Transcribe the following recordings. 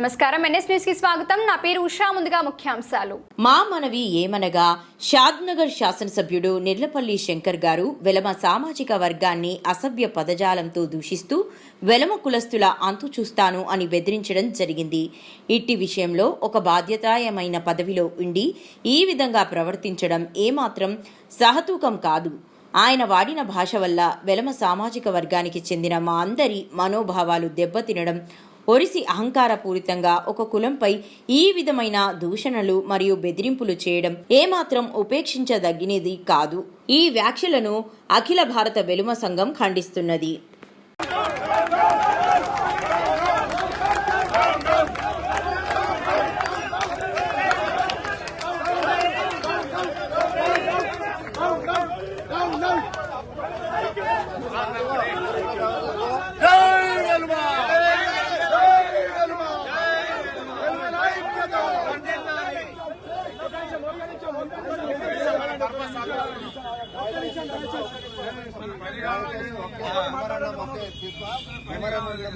నమస్కారం. ఎన్ఎస్ న్యూస్కి స్వాగతం. నా పేరు ఉషా. ముందుగా ముఖ్యాంశాలు. మా మనవి ఏమనగా షాద్నగర్ శాసనసభ్యుడు నిర్లపల్లి శంకర్ గారు వెలమ సామాజిక వర్గాన్ని అసభ్య పదజాలంతో దూషిస్తూ వెలమ కులస్తుల అంతు చూస్తాను అని బెదిరించడం జరిగింది. ఇట్టి విషయంలో ఒక బాధ్యతాయమైన పదవిలో ఉండి ఈ విధంగా ప్రవర్తించడం ఏమాత్రం సహతూకం కాదు. ఆయన వాడిన భాష వల్ల వెలమ సామాజిక వర్గానికి చెందిన మా అందరి మనోభావాలు దెబ్బతినడం ఒరిసి అహంకారపూరితంగా ఒక కులంపై ఈ విధమైన దూషణలు మరియు బెదిరింపులు చేయడం ఏమాత్రం ఉపేక్షించదగినది కాదు. ఈ వ్యాఖ్యలను అఖిల భారత వెలుమ సంఘం ఖండిస్తున్నది.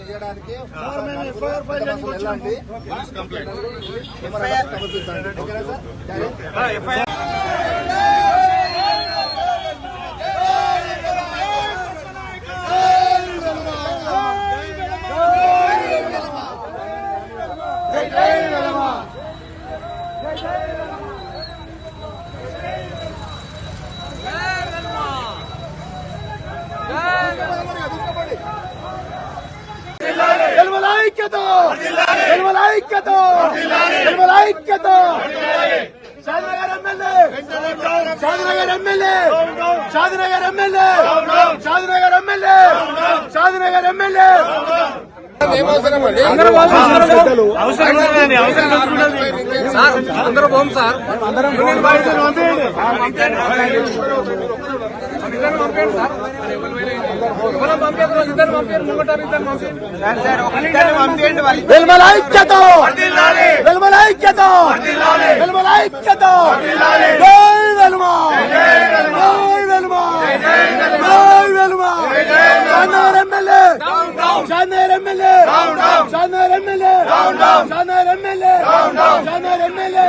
చేయడానికి వెళ్ళండి నిర్మల ఐక్యత! నిర్మల ఐక్యత! Shadnagar MLA! Shadnagar MLA! Shadnagar MLA! Shadnagar MLA! Shadnagar MLA! అందరూ పోం సార్ ఐక్యత నిర్మల ఐక్యత నిర్మల ఐక్యత జై వెల్మ జై వెల్మ జై Velama Shadnagar MLA Shadnagar MLA Shadnagar MLA Shadnagar MLA Shadnagar MLA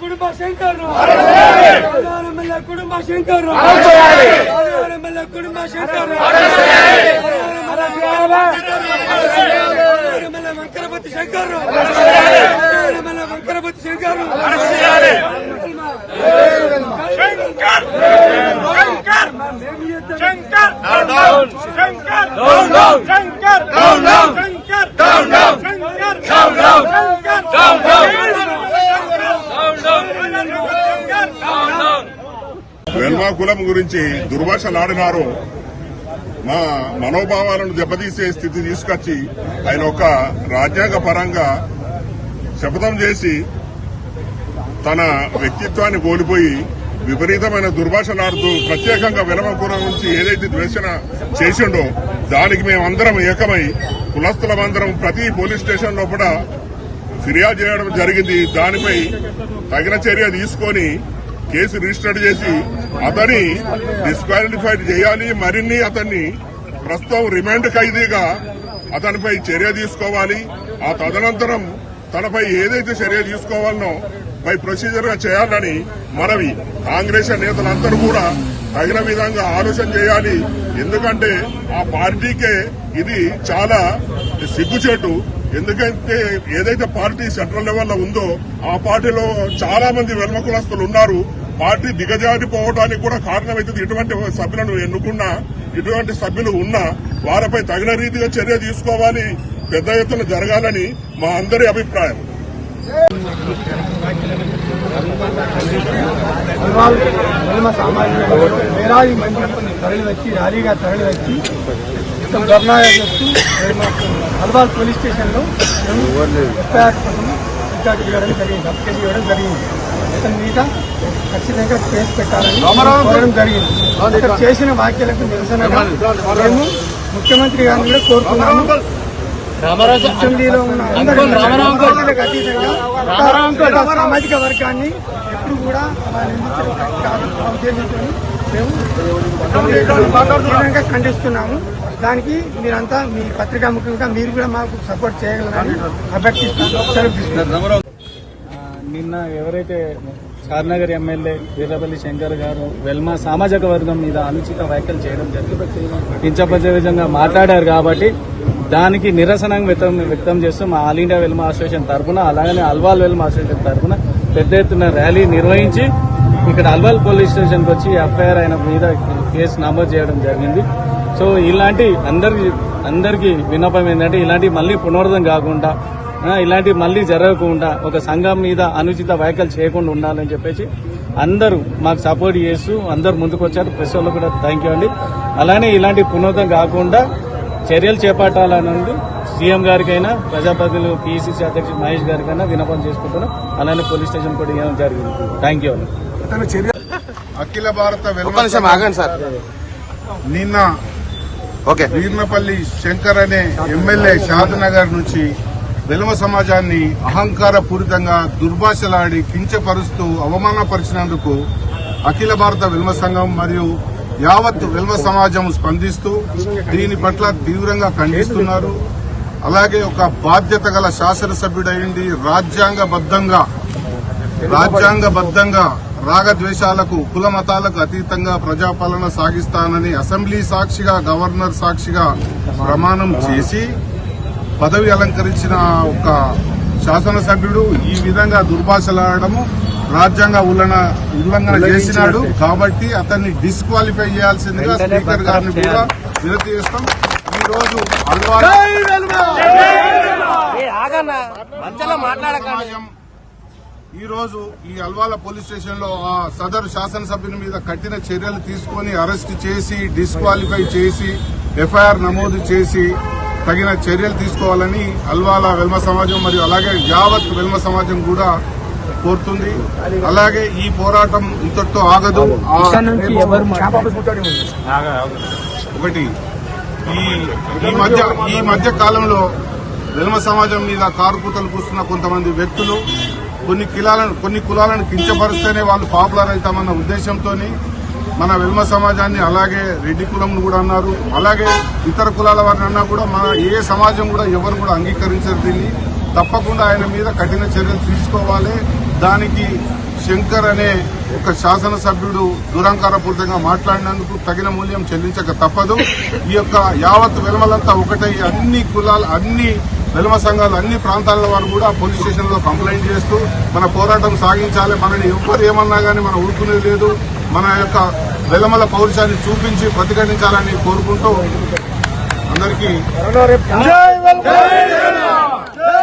కుటుంబ శంకర్ కుటుంబ శంకర్ కుటుంబ శంకర్ వంకరపతి శంకర్ వంకరపతి శంకర్ వెల్మా కులం గురించి దుర్భాషలాడినారు మా మనోభావాలను దెబ్బతీసే స్థితి తీసుకొచ్చి ఆయన ఒక రాజ్యాంగ పరంగా శపథం చేసి తన వ్యక్తిత్వాన్ని కోల్పోయి విపరీతమైన దుర్భాషలాడుతూ ప్రత్యేకంగా విలమకూర నుంచి ఏదైతే ద్వేషణ చేసిండో దానికి మేమందరం ఏకమై కులస్తులమందరం ప్రతి పోలీస్ స్టేషన్లో కూడా ఫిర్యాదు చేయడం జరిగింది. దానిపై తగిన చర్య తీసుకొని కేసు రిజిస్టర్ చేసి అతని డిస్క్వాలిఫైడ్ చేయాలి మరిన్ని అతన్ని ప్రస్తుతం రిమాండ్ ఖైదీగా అతనిపై చర్య తీసుకోవాలి. ఆ తదనంతరం తనపై ఏదైతే చర్య తీసుకోవాలనో పై ప్రొసీజర్గా చేయాలని మనవి. కాంగ్రెస్ నేతలందరూ కూడా తగిన విధంగా ఆలోచన చేయాలి. ఎందుకంటే ఆ పార్టీకే ఇది చాలా సిగ్గుచేటు. ఎందుకంటే ఏదైతే పార్టీ సెంట్రల్ లెవెల్లో ఉందో ఆ పార్టీలో చాలా మంది వెల్మకులస్తులు ఉన్నారు. పార్టీ దిగజారిపోవడానికి కూడా కారణమైతుంది ఇటువంటి సభ్యులను ఎన్నుకున్నా ఇటువంటి సభ్యులు ఉన్నా వారిపై తగిన రీతిగా చర్య తీసుకోవాలి పెద్ద ఎత్తున జరగాలని మా అందరి అభిప్రాయం. గద్వాల్ వేలాది మంది ర్యాలీగా ధర్నా చేస్తూ పోలీస్ స్టేషన్లో మేము ఎఫ్ఐఆర్ కోసం రికార్డు చేయడం జరిగింది అప్లికేషన్ చేయడం జరిగింది అతని మీద ఖచ్చితంగా కేసు పెట్టాలని కోరడం జరిగింది. చేసిన వ్యాఖ్యలకు నిరసనగా మేము ముఖ్యమంత్రి గారిని కూడా కోరుతున్నాము. అసెంబ్లీలో ఉన్న అతీతంగా సామాజిక వర్గాన్ని ఎప్పుడు కూడా ఉద్దేశంతో మేము ఖండిస్తున్నాము. దానికి మీరంతా మీ పత్రికా ముఖ్యంగా మీరు కూడా మాకు సపోర్ట్ చేయగలరని అభ్యర్థిస్తున్నాం సెలవు తీసుకుంటున్నాం. ఆ, నిన్న ఎవరైతే చార్నగర్ ఎమ్మెల్యే వీరపల్లి శంకర్ గారు వెల్మ సామాజిక వర్గం మీద అనుచిత వ్యాఖ్యలు చేయడం జరిగింది. కించపరిచే విధంగా మాట్లాడారు కాబట్టి దానికి నిరసనంగా వ్యక్తం వ్యక్తం చేస్తూ మా ఆల్ ఇండియా వెల్మ అసోసియేషన్ తరఫున అలాగనే అల్వాల్ వెల్మ అసోసియేషన్ తరఫున పెద్ద ఎత్తున ర్యాలీ నిర్వహించి ఇక్కడ అల్వాల్ పోలీస్ స్టేషన్కి వచ్చి ఎఫ్ఐఆర్ ఆయన మీద కేసు నమోదు చేయడం జరిగింది. సో ఇలాంటి అందరికి అందరికీ విన్నపం ఏంటంటే ఇలాంటి మళ్ళీ పునరుద్ధం కాకుండా ఆ, ఇలాంటి మళ్ళీ జరగకుండా ఒక సంఘం మీద అనుచిత వ్యాఖ్యలు చేయకుండా ఉండాలని చెప్పేసి అందరూ మాకు సపోర్ట్ చేస్తూ అందరు ముందుకు వచ్చారు. ప్రెస్ వాళ్ళు కూడా థ్యాంక్ యూ అండి. అలానే ఇలాంటి పునరుద్ధం కాకుండా చర్యలు చేపట్టాలన్నది సీఎం గారికైనా ప్రజాప్రతినిధులు పిసిసి అధ్యక్షుడు మహేష్ గారికైనా వినపం చేసుకుంటున్నాం. అలానే పోలీస్ స్టేషన్ కూడా ఇవ్వడం జరిగింది? థ్యాంక్ యూ అండి. అఖిల భారత వెలుమ నిన్న ఓకే. వీర్నపల్లి శంకర్ అనే ఎమ్మెల్యే షాద్నగర్ నుంచి వెలుమ సమాజాన్ని అహంకారపూరితంగా దుర్భాషలాడి కించపరుస్తూ అవమానపరిచినందుకు అఖిల భారత వెల్మ సంఘం మరియు యావత్ వెల్మ సమాజం స్పందిస్తూ దీని పట్ల తీవ్రంగా ఖండిస్తున్నారు. అలాగే ఒక బాధ్యత గల శాసనసభ్యుడైంది రాజ్యాంగబద్దంగా రాజ్యాంగబద్దంగా రాగద్వేషాలకు కుల మతాలకు అతీతంగా ప్రజాపాలన సాగిస్తానని అసెంబ్లీ సాక్షిగా గవర్నర్ సాక్షిగా ప్రమాణం చేసి పదవి అలంకరించిన ఒక శాసనసభ్యుడు ఈ విధంగా దుర్భాషలాడము రాజ్యాంగ ఉల్లంఘన ఉల్లంఘన చేసినాడు. కాబట్టి అతన్ని డిస్క్వాలిఫై చేయాల్సిందిగా స్పీకర్ గారిని కూడా వినతి చేస్తాం. ఈ రోజు ఈ రోజు ఈ అల్వాల పోలీస్ స్టేషన్లో ఆ సదరు శాసనసభ్యుని మీద కఠిన చర్యలు తీసుకొని అరెస్ట్ చేసి డిస్క్వాలిఫై చేసి ఎఫ్ఐఆర్ నమోదు చేసి తగిన చర్యలు తీసుకోవాలని అల్వాల వెల్మ సమాజం మరియు అలాగే యావత్ వెల్మ సమాజం కూడా కోరుతుంది. అలాగే ఈ పోరాటం ఇంతటితో ఆగదు. ఆ ఒకటి ఈ ఈ మధ్య ఈ మధ్య కాలంలో వెల్మ సమాజం మీద కారుకూతలు కూస్తున్న కొంతమంది వ్యక్తులు కొన్ని కులాలను కొన్ని కులాలను కించపరిస్తేనే వాళ్ళు పాపులర్ అవుతామన్న ఉద్దేశంతో మన వెల్మ సమాజాన్ని అలాగే రెడ్డి కులంను కూడా అన్నారు. అలాగే ఇతర కులాల వారిని అన్నా కూడా మన ఏ సమాజం కూడా ఎవరు కూడా అంగీకరించరు దీన్ని. తప్పకుండా ఆయన మీద కఠిన చర్యలు తీసుకోవాలి. దానికి శంకర్ అనే ఒక శాసనసభ్యుడు దురంకారపూరితంగా మాట్లాడినందుకు తగిన మూల్యం చెల్లించక తప్పదు. ఈ యొక్క యావత్ వెలమలంతా ఒకటై. అన్ని కులాలు అన్ని వెలమ సంఘాలు అన్ని ప్రాంతాల వారు కూడా పోలీస్ స్టేషన్లో కంప్లైంట్ చేస్తూ మన పోరాటం సాగించాలి. మనని ఎవ్వరు ఏమన్నా కానీ మనం ఊరుకునేది లేదు. మన యొక్క వెలమల పౌరుషాన్ని చూపించి ప్రతిఘటించాలని కోరుకుంటూ అందరికీ